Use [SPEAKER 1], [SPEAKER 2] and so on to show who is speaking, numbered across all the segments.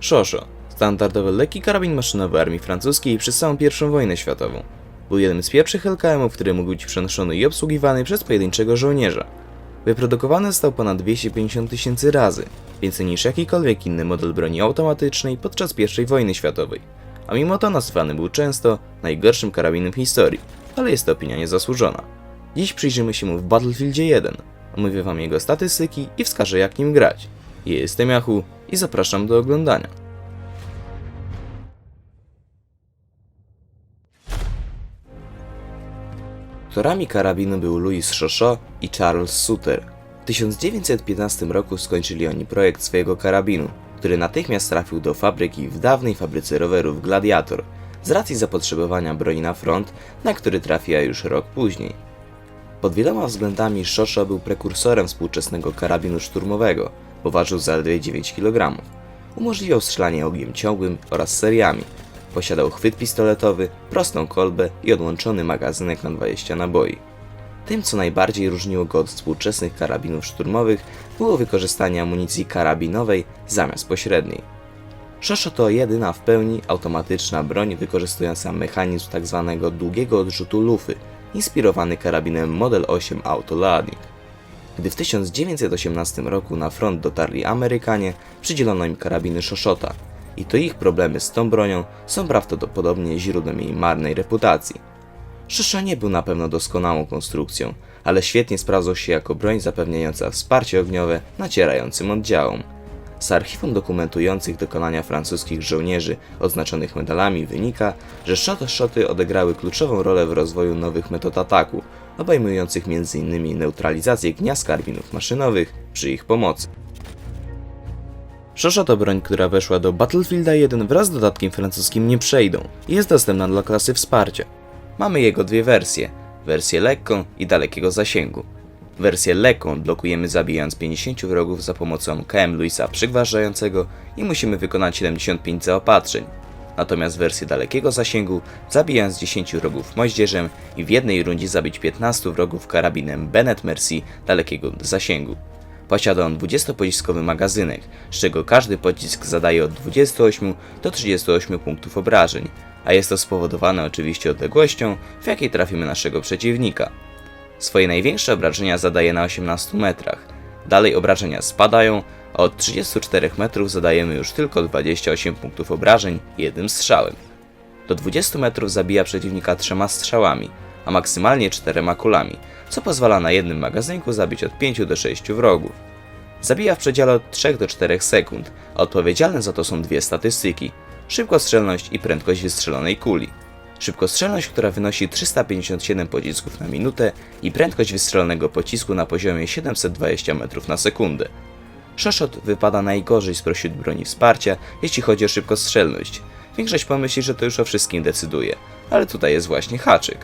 [SPEAKER 1] Shosho, standardowy lekki karabin maszynowy armii francuskiej przez całą I wojnę światową. Był jednym z pierwszych LKM-ów, który mógł być przenoszony i obsługiwany przez pojedynczego żołnierza. Wyprodukowany został ponad 250 tysięcy razy, więcej niż jakikolwiek inny model broni automatycznej podczas I wojny światowej. A mimo to nazywany był często najgorszym karabinem w historii, ale jest to opinia niezasłużona. Dziś przyjrzymy się mu w Battlefieldzie 1, omówię wam jego statystyki i wskażę jak nim grać. Jestem Yahu i zapraszam do oglądania. Autorami karabinu był Louis Chauchat i Charles Suter. W 1915 roku skończyli oni projekt swojego karabinu, który natychmiast trafił do fabryki w dawnej fabryce rowerów Gladiator, z racji zapotrzebowania broni na front, na który trafiła już rok później. Pod wieloma względami Chauchat był prekursorem współczesnego karabinu szturmowego, bo ważył zaledwie 9 kg. Umożliwiał strzelanie ogniem ciągłym oraz seriami. Posiadał chwyt pistoletowy, prostą kolbę i odłączony magazynek na 20 naboi. Tym, co najbardziej różniło go od współczesnych karabinów szturmowych, było wykorzystanie amunicji karabinowej zamiast pośredniej. Shosho to jedyna w pełni automatyczna broń wykorzystująca mechanizm tzw. długiego odrzutu lufy, inspirowany karabinem Model 8 Auto Loading. Gdy w 1918 roku na front dotarli Amerykanie, przydzielono im karabiny Shoshota i to ich problemy z tą bronią są prawdopodobnie źródłem jej marnej reputacji. Shosho nie był na pewno doskonałą konstrukcją, ale świetnie sprawdzał się jako broń zapewniająca wsparcie ogniowe nacierającym oddziałom. Z archiwum dokumentujących dokonania francuskich żołnierzy odznaczonych medalami wynika, że shot-shoty odegrały kluczową rolę w rozwoju nowych metod ataku, obejmujących m.in. neutralizację gniazd karbinów maszynowych przy ich pomocy. Shosha to broń, która weszła do Battlefielda 1 wraz z dodatkiem francuskim nie przejdą i jest dostępna dla klasy wsparcia. Mamy jego dwie wersje, wersję lekką i dalekiego zasięgu. Wersję lekką blokujemy zabijając 50 wrogów za pomocą KM Luisa przygważającego i musimy wykonać 75 zaopatrzeń. Natomiast wersję dalekiego zasięgu zabijając 10 wrogów moździerzem i w jednej rundzie zabić 15 wrogów karabinem Bennett Mercy dalekiego zasięgu. Posiada on 20-pociskowy magazynek, z czego każdy pocisk zadaje od 28 do 38 punktów obrażeń, a jest to spowodowane oczywiście odległością, w jakiej trafimy naszego przeciwnika. Swoje największe obrażenia zadaje na 18 metrach. Dalej obrażenia spadają, a od 34 metrów zadajemy już tylko 28 punktów obrażeń jednym strzałem. Do 20 metrów zabija przeciwnika trzema strzałami, a maksymalnie czterema kulami, co pozwala na jednym magazynku zabić od 5 do 6 wrogów. Zabija w przedziale od 3 do 4 sekund, a odpowiedzialne za to są dwie statystyki: szybkostrzelność i prędkość wystrzelonej kuli. Szybkostrzelność, która wynosi 357 pocisków na minutę i prędkość wystrzelonego pocisku na poziomie 720 metrów na sekundę. Shoshot wypada najgorzej spośród broni wsparcia, jeśli chodzi o szybkostrzelność. Większość pomyśli, że to już o wszystkim decyduje, ale tutaj jest właśnie haczyk.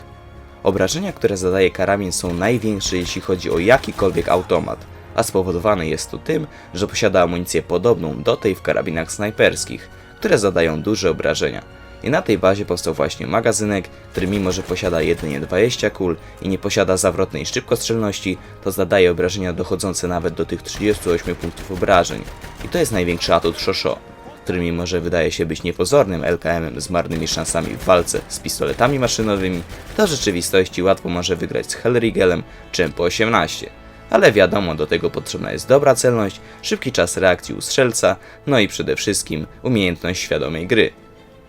[SPEAKER 1] Obrażenia, które zadaje karabin są największe jeśli chodzi o jakikolwiek automat, a spowodowane jest to tym, że posiada amunicję podobną do tej w karabinach snajperskich, które zadają duże obrażenia. I na tej bazie powstał właśnie magazynek, który mimo że posiada jedynie 20 kul i nie posiada zawrotnej szybkostrzelności, to zadaje obrażenia dochodzące nawet do tych 38 punktów obrażeń. I to jest największy atut Shosho, który mimo że wydaje się być niepozornym LKM-em z marnymi szansami w walce z pistoletami maszynowymi, to w rzeczywistości łatwo może wygrać z Hellriegelem czy MP18. Ale wiadomo, do tego potrzebna jest dobra celność, szybki czas reakcji u strzelca, no i przede wszystkim umiejętność świadomej gry.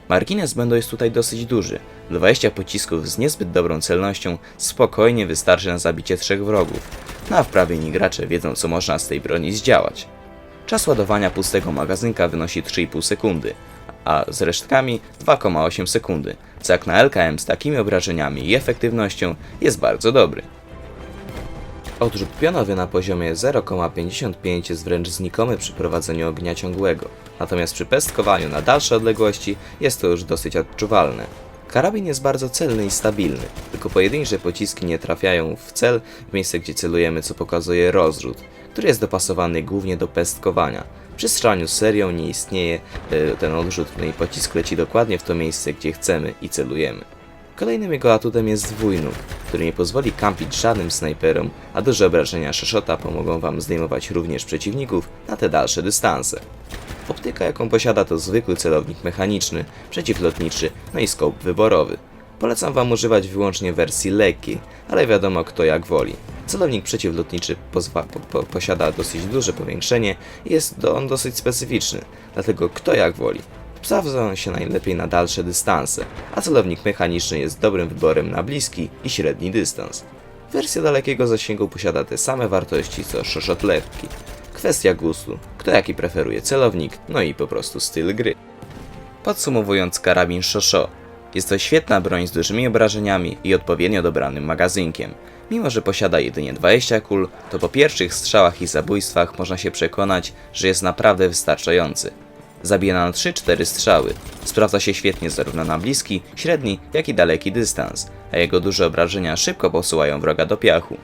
[SPEAKER 1] Margines błędu jest tutaj dosyć duży. 20 pocisków z niezbyt dobrą celnością spokojnie wystarczy na zabicie trzech wrogów, no a wprawieni gracze wiedzą co można z tej broni zdziałać. Czas ładowania pustego magazynka wynosi 3,5 sekundy, a z resztkami 2,8 sekundy, co jak na LKM z takimi obrażeniami i efektywnością jest bardzo dobry. Odrzut pionowy na poziomie 0,55 jest wręcz znikomy przy prowadzeniu ognia ciągłego, natomiast przy pestkowaniu na dalsze odległości jest to już dosyć odczuwalne. Karabin jest bardzo celny i stabilny, tylko pojedyncze pociski nie trafiają w cel w miejsce gdzie celujemy co pokazuje rozrzut, który jest dopasowany głównie do pestkowania. Przy strzelaniu serią nie istnieje e, ten odrzut, no i pocisk leci dokładnie w to miejsce gdzie chcemy i celujemy. Kolejnym jego atutem jest dwójnóg, który nie pozwoli kampić żadnym snajperom, a duże obrażenia Shoshota pomogą wam zdejmować również przeciwników na te dalsze dystanse. Optyka jaką posiada to zwykły celownik mechaniczny, przeciwlotniczy, no i scope wyborowy. Polecam Wam używać wyłącznie wersji lekkiej, ale wiadomo kto jak woli. Celownik przeciwlotniczy po, po, posiada dosyć duże powiększenie i jest do, on dosyć specyficzny, dlatego kto jak woli. Sprawdza on się najlepiej na dalsze dystanse, a celownik mechaniczny jest dobrym wyborem na bliski i średni dystans. Wersja dalekiego zasięgu posiada te same wartości co szoszot lekki. Kwestia gustu, kto jaki preferuje celownik, no i po prostu styl gry. Podsumowując karabin Shosho, jest to świetna broń z dużymi obrażeniami i odpowiednio dobranym magazynkiem. Mimo, że posiada jedynie 20 kul, to po pierwszych strzałach i zabójstwach można się przekonać, że jest naprawdę wystarczający. Zabija na 3-4 strzały. Sprawdza się świetnie zarówno na bliski, średni, jak i daleki dystans, a jego duże obrażenia szybko posuwają wroga do piachu.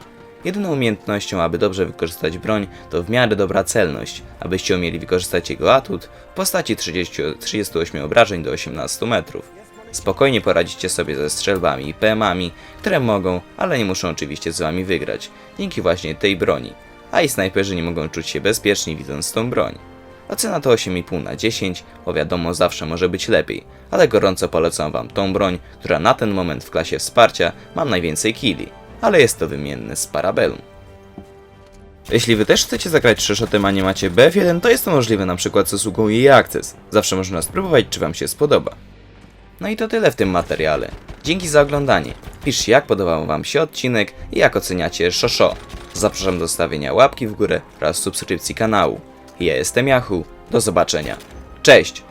[SPEAKER 1] Jedyną umiejętnością, aby dobrze wykorzystać broń, to w miarę dobra celność, abyście umieli wykorzystać jego atut w postaci 30, 38 obrażeń do 18 metrów. Spokojnie poradzicie sobie ze strzelbami i PM-ami, które mogą, ale nie muszą oczywiście z wami wygrać, dzięki właśnie tej broni. A i snajperzy nie mogą czuć się bezpieczni widząc tą broń. Ocena to 8,5 na 10, bo wiadomo zawsze może być lepiej, ale gorąco polecam wam tą broń, która na ten moment w klasie wsparcia ma najwięcej killi, ale jest to wymienne z Parabellum. Jeśli wy też chcecie zagrać Shoshotem, a nie macie BF1, to jest to możliwe na przykład z usługą jej Access. Zawsze można spróbować, czy wam się spodoba. No i to tyle w tym materiale. Dzięki za oglądanie. Piszcie jak podobał wam się odcinek i jak oceniacie Shosho. Zapraszam do stawienia łapki w górę oraz subskrypcji kanału. Ja jestem Yahoo. Do zobaczenia. Cześć!